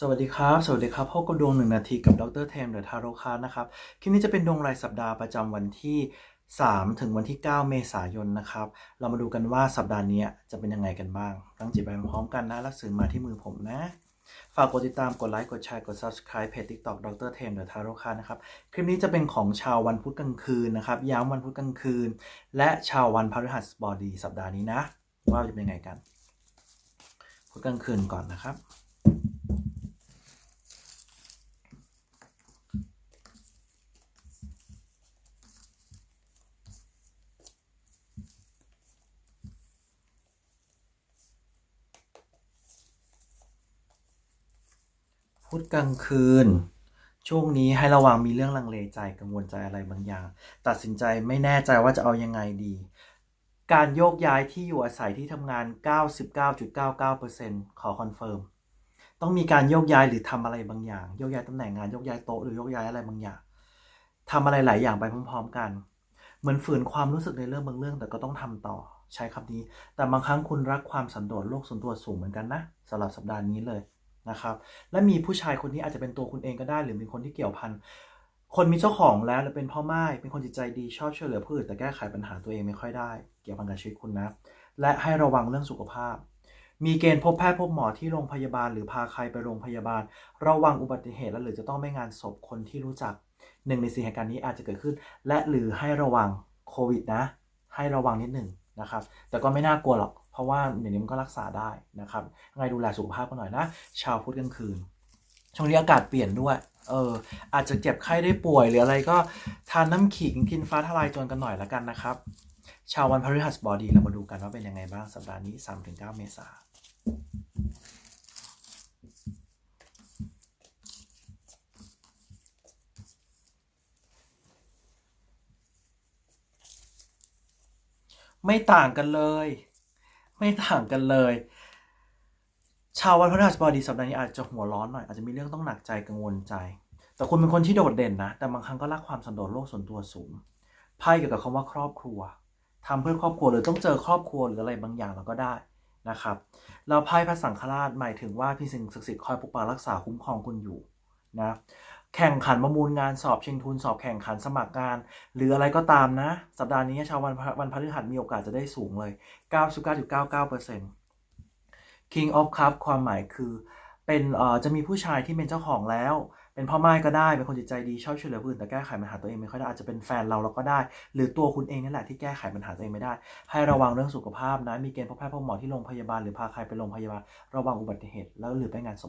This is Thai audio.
สวัสดีครับ สวัสดีครับพบกับดวงหนึ่งนาทีกับดรเทมเดอะทาโรคานะครับ คลิปนี้จะเป็นดวงรายสัปดาห์ประจำวันที่ 3 ถึงวันที่ 9 เมษายนนะครับ เรามาดูกันว่าสัปดาห์นี้จะเป็นยังไงกันบ้าง ตั้งจิตไปพร้อมกันนะแล้วสื่อมาที่มือผมนะ ฝากกดติดตาม กดไลค์ กดแชร์ กด subscribe เพจ TikTok ดรเทมเดอะทาโรคานะครับ คลิปนี้จะเป็นของชาววันพุธกลางคืนนะครับ ย้ำวันพุธกลางคืน และชาววันพฤหัสบดีสัปดาห์นี้นะ ว่าจะเป็นยังไงกัน พุธกลางคืนก่อนนะครับ พุธกลางคืน ช่วงนี้ให้ระวังมีเรื่องลังเลใจกังวลใจอะไรบางอย่าง ตัดสินใจไม่แน่ใจว่าจะเอายังไงดี การโยกย้ายที่อยู่อาศัยที่ทำงาน 99.99%ขอคอนเฟิร์มต้องมีการโยกย้ายหรือทำอะไรบางอย่าง โยกย้ายตำแหน่งงานโยกย้ายโต๊ะหรือโยกย้ายอะไรบางอย่างทำอะไรหลายอย่างไปพร้อมๆกัน เหมือนฝืนความรู้สึกในเรื่องบางเรื่อง แต่ก็ต้องทำต่อใช้คำนี้ แต่บางครั้งคุณรักความสันโดษโลกส่วนตัวสูงเหมือนกันนะสำหรับสัปดาห์นี้เลย นะครับ และมีผู้ชายคนนี้อาจจะเป็นตัวคุณเองก็ได้ หรือเป็นคนที่เกี่ยวพัน คนมีเจ้าของแล้วหรือเป็นพ่อไม้เป็นคนจิตใจดีชอบช่วยเหลือผู้อื่นแต่แก้ไขปัญหาตัวเองไม่ค่อยได้ เกี่ยวพันกับชีวิตคุณนะ และให้ระวังเรื่องสุขภาพ มีเกณฑ์พบแพทย์พบหมอที่โรงพยาบาล หรือพาใครไปโรงพยาบาล ระวังอุบัติเหตุและหรือจะต้องไปงานศพคนที่รู้จักหนึ่งในสี่เหตุการณ์นี้อาจจะเกิดขึ้น และหรือให้ระวังโควิดนะ ให้ระวังนิดหนึ่งนะครับ แต่ก็ไม่น่ากลัวหรอก เพราะว่าเดี๋ยวนี้มันก็รักษาได้นะครับยังไงดูแลสุขภาพกันหน่อยนะ ชาวพุธกลางคืน ช่วงนี้อากาศเปลี่ยนด้วย เออ อาจจะเจ็บไข้ได้ป่วยหรืออะไรก็ทานน้ำขิงกินฟ้าทลายโจรกันหน่อยแล้วกันนะครับ ชาววันพฤหัสบดีเรามาดูกันว่าเป็นยังไงบ้างสัปดาห์นี้ 3-9 เมษาไม่ต่างกันเลย ไม่ต่างกันเลย ชาววันพฤหัสบดีสัปดาห์นี้อาจจะหัวร้อนหน่อย อาจจะมีเรื่องต้องหนักใจกังวลใจ แต่คุณเป็นคนที่โดดเด่นนะ แต่บางครั้งก็รักความสันโดษโลกส่วนตัวสูง ไพ่เกี่ยวกับคำว่าครอบครัวทำเพื่อครอบครัวหรือต้องเจอครอบครัวหรืออะไรบางอย่างเราก็ได้นะครับแล้วไพ่พระสังฆราชหมายถึงว่าพี่สิ่งศักดิ์สิทธิ์คอยปกปักรักษาคุ้มครองคุณอยู่นะ แข่งขันประมูลงานสอบชิงทุนสอบแข่งขันสมัครงาน หรืออะไรก็ตามนะ สัปดาห์นี้ชาววันพฤวันพฤหัสมีโอกาสจะได้สูงเลย 99.99% King of Cup ความหมายคือ เป็นเอ่อจะมีผู้ชายที่เป็นเจ้าของแล้ว เป็นพ่อไม้ก็ได้ เป็นคนจิตใจดีชอบช่วยเหลือผู้อื่นแต่แก้ไขปัญหาตัวเองไม่ค่อยได้อาจจะเป็นแฟนเราเราก็ได้ หรือตัวคุณเองนี่นแหละที่แก้ไขปัญหาตัวเองไม่ได้ ให้ระวังเรื่องสุขภาพนะมีเกณฑ์พบแพทย์พบหมอที่โรงพยาบาลหรือพาใครไปโรงพยาบาลระวังอุบัติเหตุแล้วหรือไปงานศพ